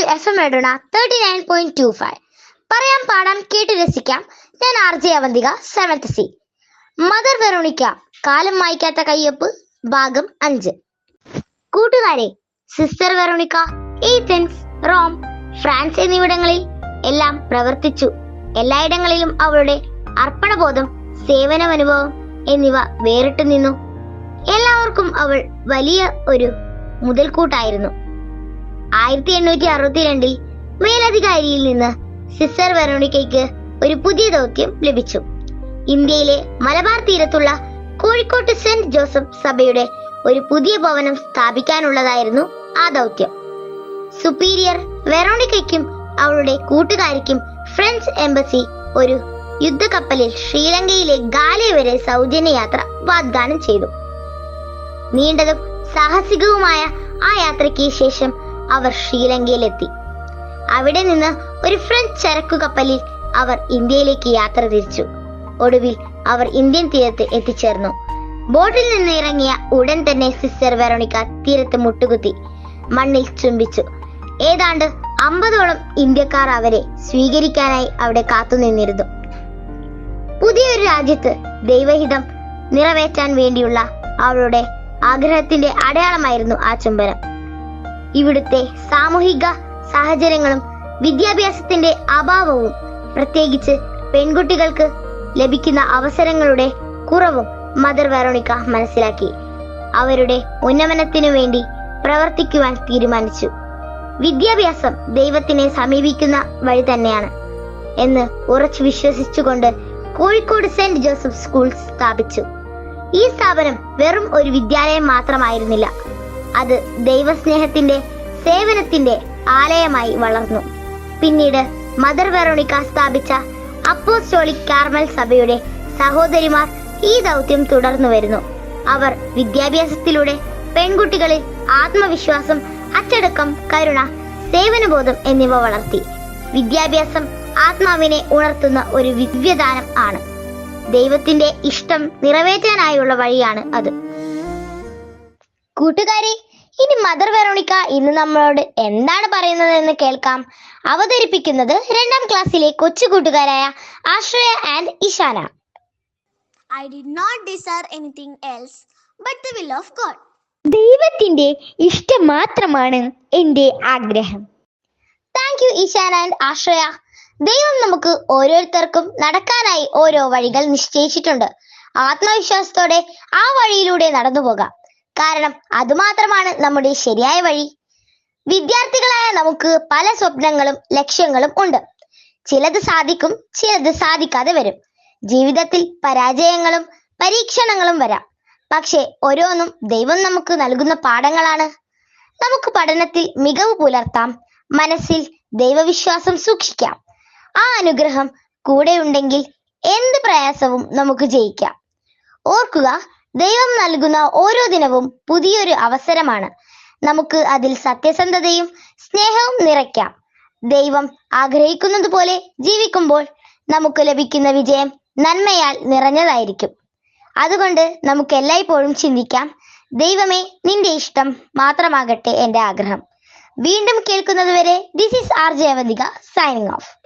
F M thirty nine point two five പറയാം പാടാം കേട്ട് രസിക്കാം. ഞാൻ R J Avantika seventh C mother Veronica കാലം വായിക്കാത്ത കയ്യൊപ്പ് ഭാഗം അഞ്ച്. കൂട്ടുകാരെ sister Veronica Athens Rome France എന്നിവിടങ്ങളിൽ എല്ലാം പ്രവർത്തിച്ചു. എല്ലായിടങ്ങളിലും അവളുടെ അർപ്പണബോധം സേവനമനുഭവം എന്നിവ വേറിട്ടു നിന്നു. എല്ലാവർക്കും അവൾ വലിയ ഒരു മുതൽക്കൂട്ടായിരുന്നു. ആയിരത്തി എണ്ണൂറ്റി അറുപത്തിരണ്ടിൽ മേലധികാരിയിൽ നിന്ന് സിസ്റ്റർ വെറോണിക്കയ്ക്ക് ഒരു പുതിയ ദൗത്യം ലഭിച്ചു. ഇന്ത്യയിലെ മലബാർ തീരത്തുള്ള കോഴിക്കോട്ട് സെന്റ് ജോസഫ് സഭയുടെ ഒരു പുതിയ ഭവനം സ്ഥാപിക്കാനുള്ളതായിരുന്നു ആ ദൗത്യം. സുപ്പീരിയർ വെറോണിക്കയ്ക്കും അവളുടെ കൂട്ടുകാരിക്കും ഫ്രഞ്ച് എംബസി ഒരു യുദ്ധക്കപ്പലിൽ ശ്രീലങ്കയിലെ ഗാലെ വരെ സൗജന്യ യാത്ര വാഗ്ദാനം ചെയ്തു. നീണ്ടതും സാഹസികവുമായ ആ യാത്രയ്ക്ക് ശേഷം അവർ ശ്രീലങ്കയിലെത്തി. അവിടെ നിന്ന് ഒരു ഫ്രഞ്ച് ചരക്കു കപ്പലിൽ അവർ ഇന്ത്യയിലേക്ക് യാത്ര തിരിച്ചു. ഒടുവിൽ അവർ ഇന്ത്യൻ തീരത്ത് എത്തിച്ചേർന്നു. ബോട്ടിൽ നിന്ന് ഇറങ്ങിയ ഉടൻ തന്നെ സിസ്റ്റർ വെറോണിക്ക തീരത്ത് മുട്ടുകുത്തി മണ്ണിൽ ചുംബിച്ചു. ഏതാണ്ട് അമ്പതോളം ഇന്ത്യക്കാർ അവരെ സ്വീകരിക്കാനായി അവിടെ കാത്തുനിന്നിരുന്നു പുതിയൊരു രാജ്യത്ത് ദൈവഹിതം നിറവേറ്റാൻ വേണ്ടിയുള്ള അവളുടെ ആഗ്രഹത്തിന്റെ അടയാളമായിരുന്നു ആ ചുംബനം ഇവിടുത്തെ സാമൂഹിക സാഹചര്യങ്ങളും വിദ്യാഭ്യാസത്തിന്റെ അഭാവവും പ്രത്യേകിച്ച് പെൺകുട്ടികൾക്ക് ലഭിക്കുന്ന അവസരങ്ങളുടെ കുറവും മദർ വെറോണിക്ക മനസ്സിലാക്കി. അവരുടെ ഉന്നമനത്തിനു വേണ്ടി പ്രവർത്തിക്കുവാൻ തീരുമാനിച്ചു. വിദ്യാഭ്യാസം ദൈവത്തിനെ സമീപിക്കുന്ന വഴി തന്നെയാണ് എന്ന് ഉറച്ചു വിശ്വസിച്ചുകൊണ്ട് കോഴിക്കോട് സെന്റ് ജോസഫ് സ്കൂൾ സ്ഥാപിച്ചു. ഈ സ്ഥാപനം വെറും ഒരു വിദ്യാലയം മാത്രമായിരുന്നില്ല. അത് ദൈവസ്നേഹത്തിന്റെ സേവനത്തിന്റെ ആലയമായി വളർന്നു. പിന്നീട് മദർ വെറോണിക്ക സ്ഥാപിച്ച അപ്പോസ്റ്റോളിക് കാർമൽ സഭയുടെ സഹോദരിമാർ ഈ ദൗത്യം തുടർന്നു വരുന്നു. അവർ വിദ്യാഭ്യാസത്തിലൂടെ പെൺകുട്ടികളിൽ ആത്മവിശ്വാസം അച്ചടക്കം കരുണ സേവനബോധം എന്നിവ വളർത്തി. വിദ്യാഭ്യാസം ആത്മാവിനെ ഉണർത്തുന്ന ഒരു ദിവ്യദാനം ആണ്. ദൈവത്തിന്റെ ഇഷ്ടം നിറവേറ്റാനായുള്ള വഴിയാണ് അത്. കൂട്ടുകാരെ ഇനി മദർ വെറോണിക്ക ഇന്ന് നമ്മളോട് എന്താണ് പറയുന്നത് എന്ന് കേൾക്കാം. അവതരിപ്പിക്കുന്നത് രണ്ടാം ക്ലാസ്സിലെ കൊച്ചു കൂട്ടുകാരായ Ashraya and Ishana. I did not desire anything else but the will of God ദൈവത്തിന്റെ ഇഷ്ടം മാത്രമാണ് എന്റെ ആഗ്രഹം. Thank you Ishan and Ashraya. ദൈവം നമുക്ക് ഓരോരുത്തർക്കും നടക്കാനായി ഓരോ വഴികൾ നിശ്ചയിച്ചിട്ടുണ്ട്. ആത്മവിശ്വാസത്തോടെ ആ വഴിയിലൂടെ നടന്നു പോകാം കാരണം അതുമാത്രമാണ് നമ്മുടെ ശരിയായ വഴി. വിദ്യാർത്ഥികളായ നമുക്ക് പല സ്വപ്നങ്ങളും ലക്ഷ്യങ്ങളും ഉണ്ട്. ചിലത് സാധിക്കും ചിലത് സാധിക്കാതെ വരും. ജീവിതത്തിൽ പരാജയങ്ങളും പരീക്ഷണങ്ങളും വരാം. പക്ഷേ ഓരോന്നും ദൈവം നമുക്ക് നൽകുന്ന പാഠങ്ങളാണ്. നമുക്ക് പഠനത്തിൽ മികവ് പുലർത്താം മനസ്സിൽ ദൈവവിശ്വാസം സൂക്ഷിക്കാം. ആ അനുഗ്രഹം കൂടെയുണ്ടെങ്കിൽ എന്ത് പ്രയാസവും നമുക്ക് ജയിക്കാം. ഓർക്കുക ദൈവം നൽകുന്ന ഓരോ ദിനവും പുതിയൊരു അവസരമാണ്. നമുക്ക് അതിൽ സത്യസന്ധതയും സ്നേഹവും നിറയ്ക്കാം. ദൈവം ആഗ്രഹിക്കുന്നത് പോലെ ജീവിക്കുമ്പോൾ നമുക്ക് ലഭിക്കുന്ന വിജയം നന്മയാൽ നിറഞ്ഞതായിരിക്കും. അതുകൊണ്ട് നമുക്ക് എല്ലായ്പ്പോഴും ചിന്തിക്കാം ദൈവമേ നിന്റെ ഇഷ്ടം മാത്രമാകട്ടെ എന്റെ ആഗ്രഹം. വീണ്ടും കേൾക്കുന്നതുവരെ this is R J Avantika signing off